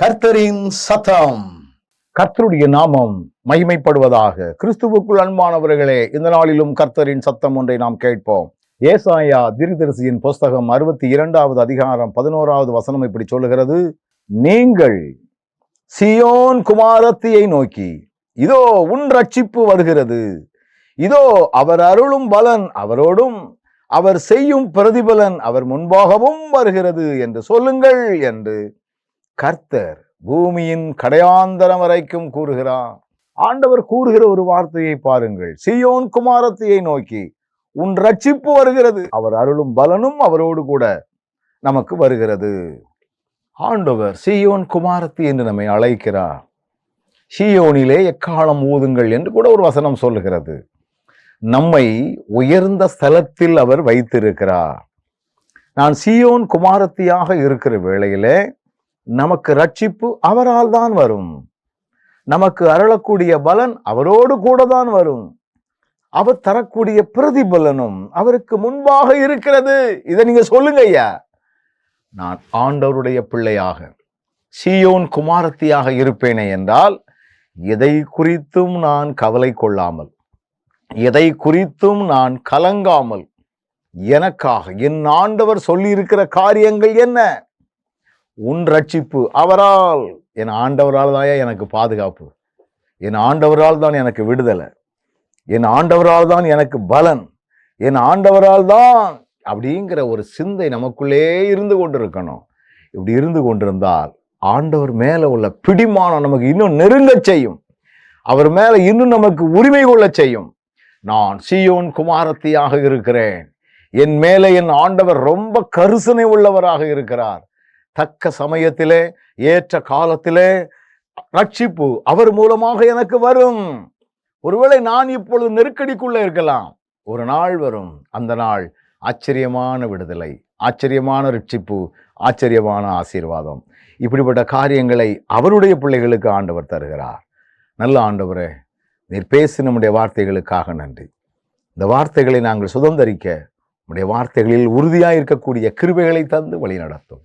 கர்த்தரின் சத்தம். கர்த்தருடைய நாமம் மகிமைப்படுவதாக. கிறிஸ்துவுக்குள் அன்பானவர்களே இந்த நாளிலும் கர்த்தரின் சத்தம் ஒன்றை நாம் கேட்போம். ஏசாயா திரிதரிசியின் புஸ்தகம் அறுபத்தி இரண்டாவது அதிகாரம் பதினோராவது வசனம் இப்படி சொல்லுகிறது. நீங்கள் சியோன் குமாரத்தியை நோக்கி இதோ உன் ரட்சிப்பு வருகிறது. இதோ அவர் அருளும் பலன் அவரோடும் அவர் செய்யும் பிரதிபலன் அவர் முன்பாகவும் வருகிறது என்று சொல்லுங்கள் என்று கர்த்தர் பூமியின் கடையாந்தரம் வரைக்கும் கூறுகிறார். ஆண்டவர் கூறுகிற ஒரு வார்த்தையை பாருங்கள். சியோன் குமாரத்தியை நோக்கி உன் ரட்சிப்பு வருகிறது. அவர் அருளும் பலனும் அவரோடு கூட நமக்கு வருகிறது. ஆண்டவர் சியோன் குமாரத்தி என்று நம்மை அழைக்கிறார். சியோனிலே எக்காலம் ஊதுங்கள் என்று கூட ஒரு வசனம் சொல்லுகிறது. நம்மை உயர்ந்த ஸ்தலத்தில் அவர் வைத்திருக்கிறார். நான் சியோன் குமாரத்தியாக இருக்கிற வேளையிலே நமக்கு ரட்சிப்பு அவரால் தான் வரும். நமக்கு அருளக்கூடிய பலன் அவரோடு கூட தான் வரும். அவர் தரக்கூடிய பிரதிபலனும் அவருக்கு முன்பாக இருக்கிறது. இதை நீங்க சொல்லுங்க ஐயா. நான் ஆண்டவருடைய பிள்ளையாக சியோன் குமாரத்தியாக இருப்பேனே என்றால் எதை குறித்தும் நான் கவலை கொள்ளாமல் எதை குறித்தும் நான் கலங்காமல் எனக்காக என் ஆண்டவர் சொல்லியிருக்கிற காரியங்கள் என்ன? உன் ரட்சிப்பு அவரால். என் ஆண்டவரால் தான் எனக்கு பாதுகாப்பு. என் ஆண்டவரால் தான் எனக்கு விடுதலை. என் ஆண்டவரால் தான் எனக்கு பலன். என் ஆண்டவரால் தான் அப்படிங்கிற ஒரு சிந்தை நமக்குள்ளே இருந்து கொண்டிருக்கணும். இப்படி இருந்து கொண்டிருந்தால் ஆண்டவர் மேலே உள்ள பிடிமானம் நமக்கு இன்னும் நெருங்க செய்யும். அவர் மேலே இன்னும் நமக்கு உரிமை கொள்ளச் செய்யும். நான் சியோன் குமாரத்தியாக இருக்கிறேன். என் மேலே என் ஆண்டவர் ரொம்ப கருசனை உள்ளவராக இருக்கிறார். தக்க சமயத்திலே ஏற்ற காலத்திலே ரட்சிப்பு அவர் மூலமாக எனக்கு வரும். ஒருவேளை நான் இப்பொழுது நெருக்கடிக்குள்ளே இருக்கலாம். ஒரு நாள் வரும். அந்த நாள் ஆச்சரியமான விடுதலை ஆச்சரியமான ரட்சிப்பு ஆச்சரியமான ஆசீர்வாதம். இப்படிப்பட்ட காரியங்களை அவருடைய பிள்ளைகளுக்கு ஆண்டவர் தருகிறார். நல்ல ஆண்டவரே நீர் பேசி நம்முடைய வார்த்தைகளுக்காக நன்றி. இந்த வார்த்தைகளை நாங்கள் சுதந்திரிக்க நம்முடைய வார்த்தைகளில் உறுதியாக இருக்கக்கூடிய கிருபைகளை தந்து வழி நடத்தும்